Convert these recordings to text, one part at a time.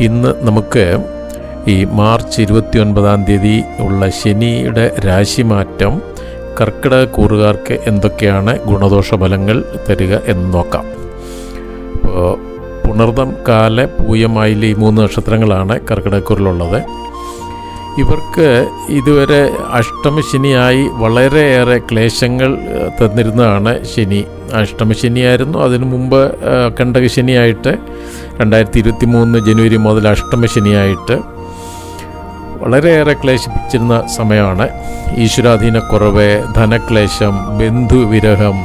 ഇന്ന് നമുക്ക് ഈ മാർച്ച് ഇരുപത്തി ഒൻപതാം തീയതി ഉള്ള ശനിയുടെ രാശിമാറ്റം കർക്കിടക കൂറുകാർക്ക് എന്തൊക്കെയാണ് ഗുണദോഷ ഫലങ്ങൾ തരിക എന്ന് നോക്കാം. പുണർദം കാല പൂയമായിലെ ഈ മൂന്ന് നക്ഷത്രങ്ങളാണ് കർക്കിടകക്കൂറിലുള്ളത് ഇവർക്ക് ഇതുവരെ അഷ്ടമശനിയായി വളരെയേറെ ക്ലേശങ്ങൾ തന്നിരുന്നതാണ് ശനി. അഷ്ടമശനിയായിരുന്നു അതിനു മുമ്പ് കണ്ടക കണ്ടകശനിയായിട്ട് രണ്ടായിരത്തി ഇരുപത്തി മൂന്ന് ജനുവരി മുതൽ അഷ്ടമശനിയായിട്ട് വളരെയേറെ ക്ലേശിപ്പിച്ചിരുന്ന സമയമാണ്. ഈശ്വരാധീനക്കുറവ് ധനക്ലേശം ബന്ധുവിരഹം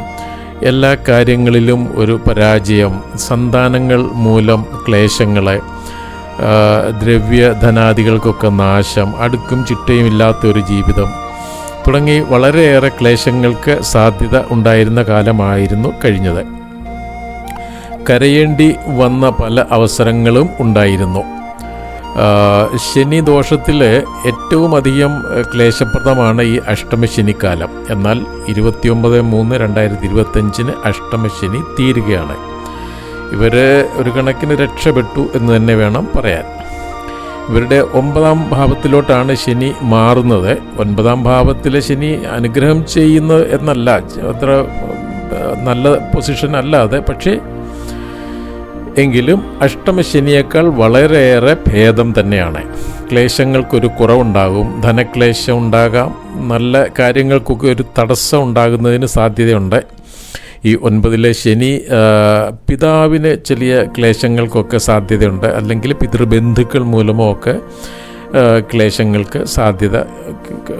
എല്ലാ കാര്യങ്ങളിലും ഒരു പരാജയം സന്താനങ്ങൾ മൂലം ക്ലേശങ്ങളെ. ആ, ദ്രവ്യ ധനാദികൾക്കൊക്കെ നാശം അടുക്കും ചിട്ടയും ഇല്ലാത്ത ഒരു ജീവിതം തുടങ്ങി വളരെയേറെ ക്ലേശങ്ങൾക്ക് സാധ്യത ഉണ്ടായിരുന്ന കാലമായിരുന്നു കഴിഞ്ഞത്. കരയേണ്ടി വന്ന പല അവസരങ്ങളും ഉണ്ടായിരുന്നു. ശനി ദോഷത്തിൽ ഏറ്റവും അധികം ക്ലേശപ്രദമാണ് ഈ അഷ്ടമശനിക്കാലം. എന്നാൽ ഇരുപത്തിയൊമ്പത് മൂന്ന് രണ്ടായിരത്തി ഇരുപത്തഞ്ചിന് അഷ്ടമശനി തീരുകയാണ്. ഇവർ ഒരു കണക്കിന് രക്ഷപ്പെട്ടു എന്ന് തന്നെ വേണം പറയാൻ. ഇവരുടെ ഒമ്പതാം ഭാവത്തിലോട്ടാണ് ശനി മാറുന്നത്. ഒൻപതാം ഭാവത്തിലെ ശനി അനുഗ്രഹം ചെയ്യുന്നത് എന്നല്ല അത്ര നല്ല പൊസിഷൻ അല്ലാതെ പക്ഷേ എങ്കിലും അഷ്ടമശനിയേക്കാൾ വളരെയേറെ ഭേദം തന്നെയാണ്. ക്ലേശങ്ങൾക്കൊരു കുറവുണ്ടാകും ധനക്ലേശം ഉണ്ടാകാം നല്ല കാര്യങ്ങൾക്കൊക്കെ ഒരു തടസ്സം ഉണ്ടാകുന്നതിന് സാധ്യതയുണ്ട്. ഈ ഒൻപതിലെ ശനി പിതാവിന് ചെറിയ ക്ലേശങ്ങൾക്കൊക്കെ സാധ്യതയുണ്ട്. അല്ലെങ്കിൽ പിതൃബന്ധുക്കൾ മൂലമോ ഒക്കെ ക്ലേശങ്ങൾക്ക് സാധ്യത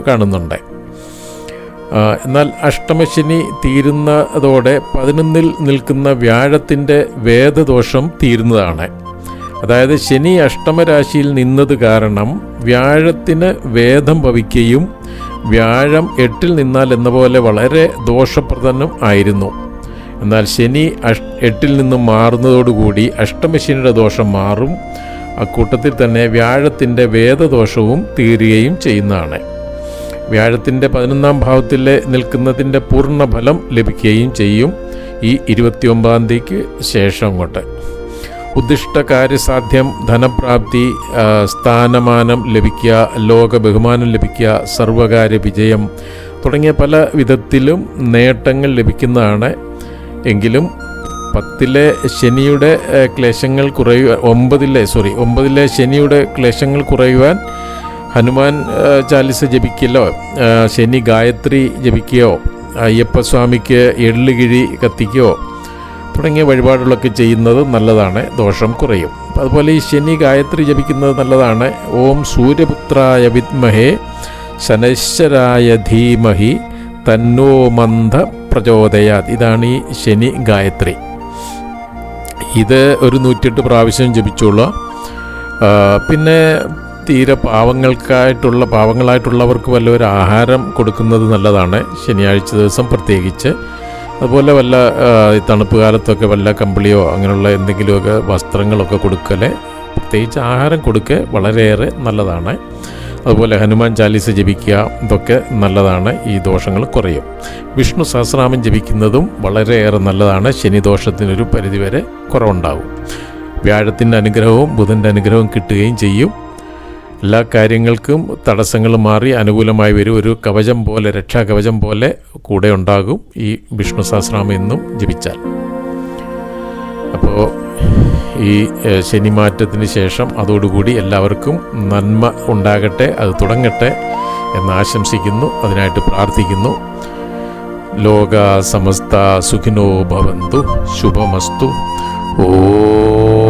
കാണുന്നുണ്ട്. എന്നാൽ അഷ്ടമശനി തീരുന്നതോടെ പതിനൊന്നിൽ നിൽക്കുന്ന വ്യാഴത്തിന്റെ വേദദോഷം തീരുന്നതാണ്. അതായത് ശനി അഷ്ടമരാശിയിൽ നിന്നത് കാരണം വ്യാഴത്തിന് വേദം ഭവിക്കുകയും വ്യാഴം എട്ടിൽ നിന്നാൽ എന്ന പോലെ വളരെ ദോഷപ്രദനും ആയിരുന്നു. എന്നാൽ ശനി എട്ടിൽ നിന്നും മാറുന്നതോടുകൂടി അഷ്ടമശനിയുടെ ദോഷം മാറും. അക്കൂട്ടത്തിൽ തന്നെ വ്യാഴത്തിന്റെ വേദദോഷവും തീരുകയും ചെയ്യുന്നതാണ്. വ്യാഴത്തിന്റെ പതിനൊന്നാം ഭാവത്തിൽ നിൽക്കുന്നതിന്റെ പൂർണ ഫലം ലഭിക്കുകയും ചെയ്യും. ഈ ഇരുപത്തിയൊമ്പതാം തീയതിക്ക് ശേഷം അങ്ങോട്ട്. ഉദ്ദിഷ്ട കാര്യസാധ്യം ധനപ്രാപ്തി സ്ഥാനമാനം ലഭിക്കുക ലോക ബഹുമാനം ലഭിക്കുക സർവകാര്യ വിജയം തുടങ്ങിയ പല വിധത്തിലും നേട്ടങ്ങൾ ലഭിക്കുന്നതാണ് എങ്കിലും പത്തിലെ ശനിയുടെ ക്ലേശങ്ങൾ കുറയുക ഒമ്പതിലെ സോറി ഒമ്പതിലെ ശനിയുടെ ക്ലേശങ്ങൾ കുറയുവാൻ ഹനുമാൻ ചാലിസ ജപിക്കലോ ശനി ഗായത്രി ജപിക്കുകയോ അയ്യപ്പസ്വാമിക്ക് എള്ളുകിഴി കത്തിക്കുകയോ തുടങ്ങിയ വഴിപാടുകളൊക്കെ ചെയ്യുന്നത് നല്ലതാണ് ദോഷം കുറയും. അതുപോലെ ഈ ശനി ഗായത്രി ജപിക്കുന്നത് നല്ലതാണ്. ഓം സൂര്യപുത്രായ വിദ്മഹേ ശനശ്വരായ ധീമഹി തന്നോ മന്ദ പ്രചോദയാത് ഇതാണ് ഈ ശനി ഗായത്രി. ഇത് ഒരു നൂറ്റിയെട്ട് പ്രാവശ്യം ജപിച്ചോളൂ. പിന്നെ തീരെ പാവങ്ങൾക്കായിട്ടുള്ള പാവങ്ങളായിട്ടുള്ളവർക്ക് വല്ലൊരു ആഹാരം കൊടുക്കുന്നത് നല്ലതാണ്. ശനിയാഴ്ച ദിവസം പ്രത്യേകിച്ച്. അതുപോലെ വല്ല തണുപ്പ് കാലത്തൊക്കെ വല്ല കമ്പിളിയോ അങ്ങനെയുള്ള എന്തെങ്കിലുമൊക്കെ വസ്ത്രങ്ങളൊക്കെ കൊടുക്കൽ. പ്രത്യേകിച്ച് ആഹാരം കൊടുക്കുക വളരെയേറെ നല്ലതാണ്. അതുപോലെ ഹനുമാൻ ചാലീസ ജപിക്കുക ഇതൊക്കെ നല്ലതാണ്. ഈ ദോഷങ്ങൾ കുറയും. വിഷ്ണു സഹസ്രനാമം ജപിക്കുന്നതും വളരെയേറെ നല്ലതാണ്. ശനിദോഷത്തിനൊരു പരിധിവരെ കുറവുണ്ടാകും വ്യാഴത്തിന്റെ അനുഗ്രഹവും ബുധന്റെ അനുഗ്രഹവും കിട്ടുകയും ചെയ്യും. എല്ലാ കാര്യങ്ങൾക്കും തടസ്സങ്ങൾ മാറി അനുകൂലമായി വരും. ഒരു കവചം പോലെ രക്ഷാകവചം പോലെ കൂടെ ഉണ്ടാകും ഈ വിഷ്ണു സഹസ്രനാമം എന്നും ജപിച്ചാൽ. അപ്പോൾ ഈ ശനിമാറ്റത്തിന് ശേഷം അതോടുകൂടി എല്ലാവർക്കും നന്മ ഉണ്ടാകട്ടെ അത് തുടങ്ങട്ടെ എന്ന് ആശംസിക്കുന്നു അതിനായിട്ട് പ്രാർത്ഥിക്കുന്നു. ലോക സമസ്ത സുഖിനോ ഭവന്തു ശുഭമസ്തു. ഓ